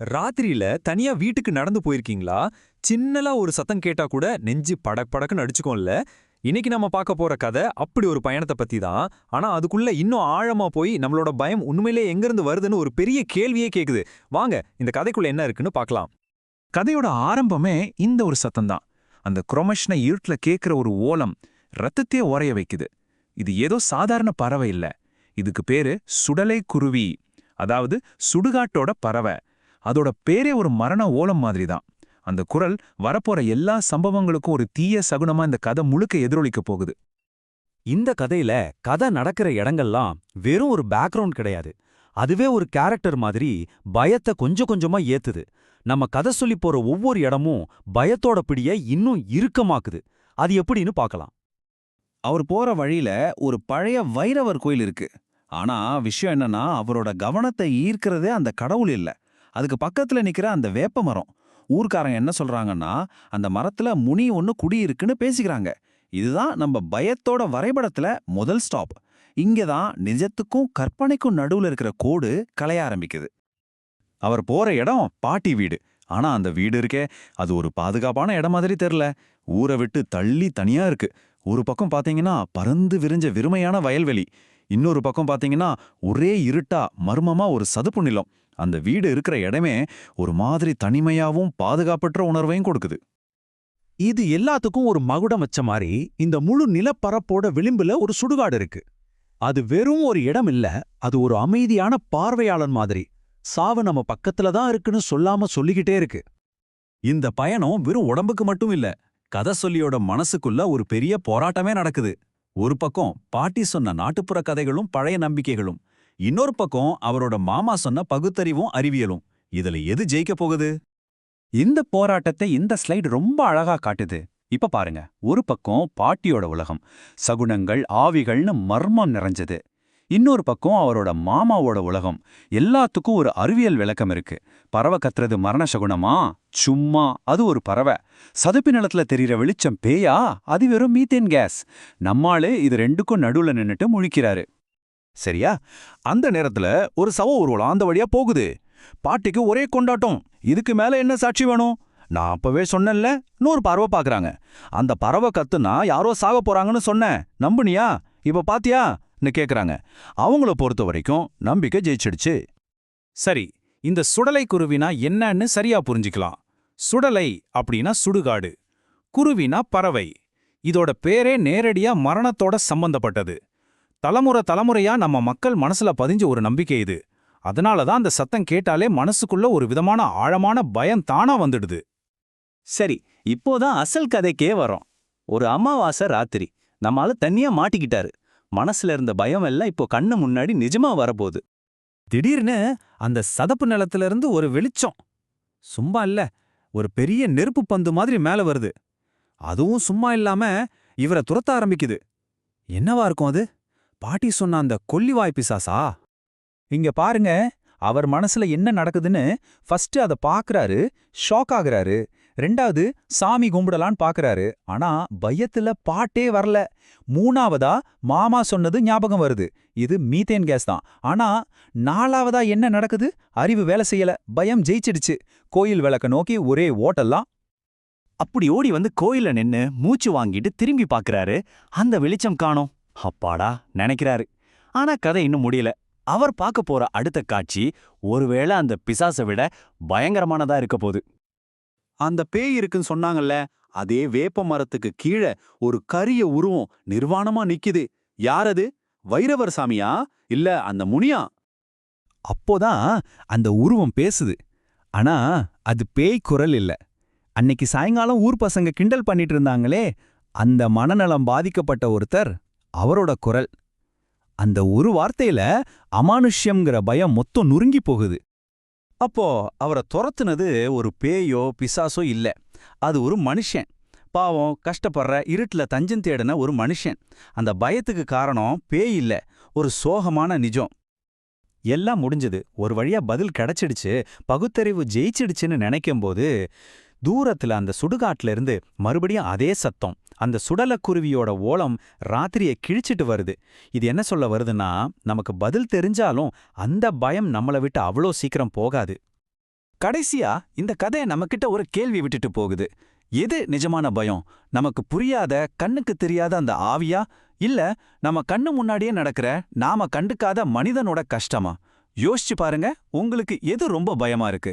ராத்திரியில தனியா வீட்டுக்கு நடந்து போயிருக்கீங்களா? சின்னலா ஒரு சத்தம் கேட்டா கூட நெஞ்சு படக் படக்குன்னு அடிச்சுக்கோம்ல. இன்னைக்கு நம்ம பார்க்க போற கதை அப்படி ஒரு பயணத்தை பத்தி தான். ஆனா அதுக்குள்ள இன்னும் ஆழமா போய் நம்மளோட பயம் உண்மையிலே எங்கிருந்து வருதுன்னு ஒரு பெரிய கேள்வியே கேக்குது. வாங்க இந்த கதைக்குள்ள என்ன இருக்குன்னு பார்க்கலாம். கதையோட ஆரம்பமே இந்த ஒரு சத்தம் தான். அந்த குரோமஷ்னை இருட்டுல கேக்குற ஒரு ஓலம் ரத்தத்தையே உரைய வைக்குது. இது ஏதோ சாதாரண பறவை இல்ல. இதுக்கு பேரு சுடலை குருவி. அதாவது சுடுகாட்டோட பறவை. அதோட பேரே ஒரு மரண ஓலம் மாதிரி தான் அந்த குரல் வரப்போற எல்லா சம்பவங்களுக்கும் ஒரு தீய சகுனமா இந்த கதை முழுக்க எதிரொலிக்க போகுது. இந்த கதையில கதை நடக்கிற இடங்கள்லாம் வெறும் ஒரு பேக்ரவுண்ட் கிடையாது. அதுவே ஒரு கேரக்டர் மாதிரி பயத்தை கொஞ்சம் கொஞ்சமா ஏத்துது. நம்ம கதை சொல்லி போற ஒவ்வொரு இடமும் பயத்தோட பிடிய இன்னும் இறுக்கமாக்குது. அது எப்படின்னு பார்க்கலாம். அவர் போற வழியில ஒரு பழைய வைரவர் கோயில் இருக்கு. ஆனா விஷயம் என்னன்னா அவரோட கவனத்தை ஈர்க்கிறதே அந்த கடவுள் இல்ல. அதுக்கு பக்கத்துல நிற்கிற அந்த வேப்ப மரம். ஊர்க்காரங்க என்ன சொல்றாங்கன்னா அந்த மரத்துல முனி ஒன்னு குடி இருக்குன்னு பேசிக்கிறாங்க. இதுதான் நம்ம பயத்தோட வரைபடத்துல முதல் ஸ்டாப். இங்க தான் நிஜத்துக்கும் கற்பனைக்கும் நடுவுல இருக்கிற கோடு கலைய ஆரம்பிக்குது. அவர் போற இடம் பாட்டி வீடு. ஆனா அந்த வீடு இருக்கே அது ஒரு பாதுகாப்பான இடம் மாதிரி தெரியல ஊரை விட்டு தள்ளி தனியா இருக்கு. ஒரு பக்கம் பாத்தீங்கன்னா பறந்து விரிஞ்ச விருமையான வயல்வெளி. இன்னொரு பக்கம் பாத்தீங்கன்னா ஒரே இருட்டா மர்மமா ஒரு சதுப்பு நிலம். அந்த வீடு இருக்கிற இடமே ஒரு மாதிரி தனிமையாவும் பாதுகாப்பற்ற உணர்வையும் கொடுக்குது. இது எல்லாத்துக்கும் ஒரு மகுடம் வச்ச மாதிரி இந்த முழு நிலப்பரப்போட விளிம்புல ஒரு சுடுகாடு இருக்கு. அது வெறும் ஒரு இடம் இல்ல அது ஒரு அமைதியான பார்வையாளன் மாதிரி. சாவு நம்ம பக்கத்துல தான் இருக்குன்னு சொல்லாம சொல்லிக்கிட்டே இருக்கு. இந்த பயணம் வெறும் உடம்புக்கு மட்டும் இல்ல கதை சொல்லியோட மனசுக்குள்ள ஒரு பெரிய போராட்டமே நடக்குது. ஒரு பக்கம் பாட்டி சொன்ன நாட்டுப்புற கதைகளும் பழைய நம்பிக்கைகளும் இன்னொரு பக்கம் அவரோட மாமா சொன்ன பகுத்தறிவும் அறிவியலும். இதுல எது ஜெயிக்க போகுது? இந்த போராட்டத்தை இந்த ஸ்லைடு ரொம்ப அழகா காட்டுது. இப்ப பாருங்க. ஒரு பக்கம் பாட்டியோட உலகம் சகுனங்கள் ஆவிகள்னு மர்மம் நிறைஞ்சது. இன்னொரு பக்கம் அவரோட மாமாவோட உலகம். எல்லாத்துக்கும் ஒரு அறிவியல் விளக்கம் இருக்கு. பறவை கத்துறது மரண சகுனமா? சும்மா. அது ஒரு பறவை. சதுப்பு நிலத்துல தெரியற வெளிச்சம் பேயா? அது வெறும் மீத்தேன் கேஸ். நம்மாளு இது ரெண்டுக்கும் நடுவுல நின்னுட்டு முழிக்கிறாரு. சரியா? அந்த நேரத்துல ஒரு சவ ஊர்வலம் அந்த வழியா போகுது. பாட்டிக்கு ஒரே கொண்டாட்டம். இதுக்கு மேல என்ன சாட்சி வேணும்? நான் அப்பவே சொன்னேன்ல. இன்னொரு பறவை பாக்குறாங்க. அந்த பறவை கத்துனா யாரோ சாக போறாங்கன்னு சொன்னேன். நம்புனியா? இப்ப பாத்தியான்னு கேக்குறாங்க. அவங்கள பொறுத்த வரைக்கும் நம்பிக்கை ஜெயிச்சிடுச்சு. சரி இந்த சுடலை குருவினா என்னன்னு சரியா புரிஞ்சுக்கலாம். சுடலை அப்படின்னா சுடுகாடு. குருவினா பறவை. இதோட பேரே நேரடியா மரணத்தோட சம்பந்தப்பட்டது. தலைமுறை தலைமுறையா நம்ம மக்கள் மனசுல பதிஞ்ச ஒரு நம்பிக்கை இது. அதனால தான் அந்த சத்தம் கேட்டாலே மனசுக்குள்ள ஒரு விதமான ஆழமான பயம் தானா வந்துடுது. சரி இப்போதான் அசல் கதைக்கே வரோம். ஒரு அமாவாசை ராத்திரி நம்மால தனியா மாட்டிக்கிட்டாரு. மனசுல இருந்த பயம் எல்லாம் இப்போ கண்ணு முன்னாடி நிஜமா வரப்போகுது. திடீர்னு அந்த சதப்பு நிலத்துல இருந்து ஒரு வெளிச்சம். சும்மா இல்ல ஒரு பெரிய நெருப்பு பந்து மாதிரி மேல வருது. அதுவும் சும்மா இல்லாம இவரை துரத்த ஆரம்பிக்குது. என்னவா இருக்கும் அது? பாட்டி சொன்ன அந்த கொல்லிவாய் பிசாசா? இங்க பாருங்க அவர் மனசுல என்ன நடக்குதுன்னு ஃபர்ஸ்ட் அத பாக்குறாரு ஷாக் ஆகுறாரு. ரெண்டாவது சாமி கும்பிடலான்னு பாக்குறாரு. ஆனா பயத்துல பாட்டே வரல. மூணாவதா மாமா சொன்னது ஞாபகம் வருது. இது மீத்தேன் கேஸ் தான். ஆனா நாலாவதா என்ன நடக்குது? அறிவு வேலை செய்யல. பயம் ஜெயிச்சிடுச்சு. கோயில் விளக்க நோக்கி ஒரே ஓட்டல்லாம் அப்படி ஓடி வந்து கோயில்ல நின்னு மூச்சு வாங்கிட்டு திரும்பி பாக்குறாரு. அந்த வெளிச்சம் காணோம். அப்பாடா நினைக்கிறாரு. ஆனா கதை இன்னும் முடியல. அவர் பார்க்க போற அடுத்த காட்சி ஒருவேளை அந்த பிசாசை விட பயங்கரமானதா இருக்க போகுது. அந்த பேய் இருக்குன்னு சொன்னாங்கல்ல அதே வேப்ப மரத்துக்கு கீழே ஒரு கரிய உருவம் நிர்வாணமா நிக்குது. யாரது வைரவர் சாமியா? இல்ல அந்த முனியா? அப்போதான் அந்த உருவம் பேசுது. ஆனா அது பேய் குரல் இல்ல. அன்னைக்கு சாயங்காலம் ஊர் பசங்க கிண்டல் பண்ணிட்டு இருந்தாங்களே அந்த மனநலம் பாதிக்கப்பட்ட ஒருத்தர் அவரோட குரல். அந்த ஒரு வார்த்தையில அமானுஷ்யம்ங்கிற பயம் மொத்தம் நுறுங்கி போகுது. அப்போ அவரை துரத்துனது ஒரு பேயோ பிசாசோ இல்ல. அது ஒரு மனுஷன். பாவம் கஷ்டப்படுற இருட்டுல தஞ்சம் தேடின ஒரு மனுஷன். அந்த பயத்துக்கு காரணம் பேய் இல்ல ஒரு சோகமான நிஜம். எல்லாம் முடிஞ்சது. ஒரு வழியா பதில் கிடைச்சிடுச்சு. பகுத்தறிவு ஜெயிச்சிடுச்சுன்னு நினைக்கும்போது தூரத்துல அந்த சுடுகாட்டுல இருந்து மறுபடியும் அதே சத்தம். அந்த சுடலக்குருவியோட ஓலம் ராத்திரியை கிழிச்சிட்டு வருது. இது என்ன சொல்ல வருதுன்னா நமக்கு பதில் தெரிஞ்சாலும் அந்த பயம் நம்மள விட்டு அவ்வளோ சீக்கிரம் போகாது. கடைசியா இந்த கதையை நம்மகிட்ட ஒரு கேள்வி விட்டுட்டு போகுது. எது நிஜமான பயம்? நமக்கு புரியாத கண்ணுக்கு தெரியாத அந்த ஆவியா? இல்ல நம்ம கண்ணு முன்னாடியே நடக்கிற நாம கண்டுக்காத மனிதனோட கஷ்டமா? யோசிச்சு பாருங்க உங்களுக்கு எது ரொம்ப பயமா இருக்கு?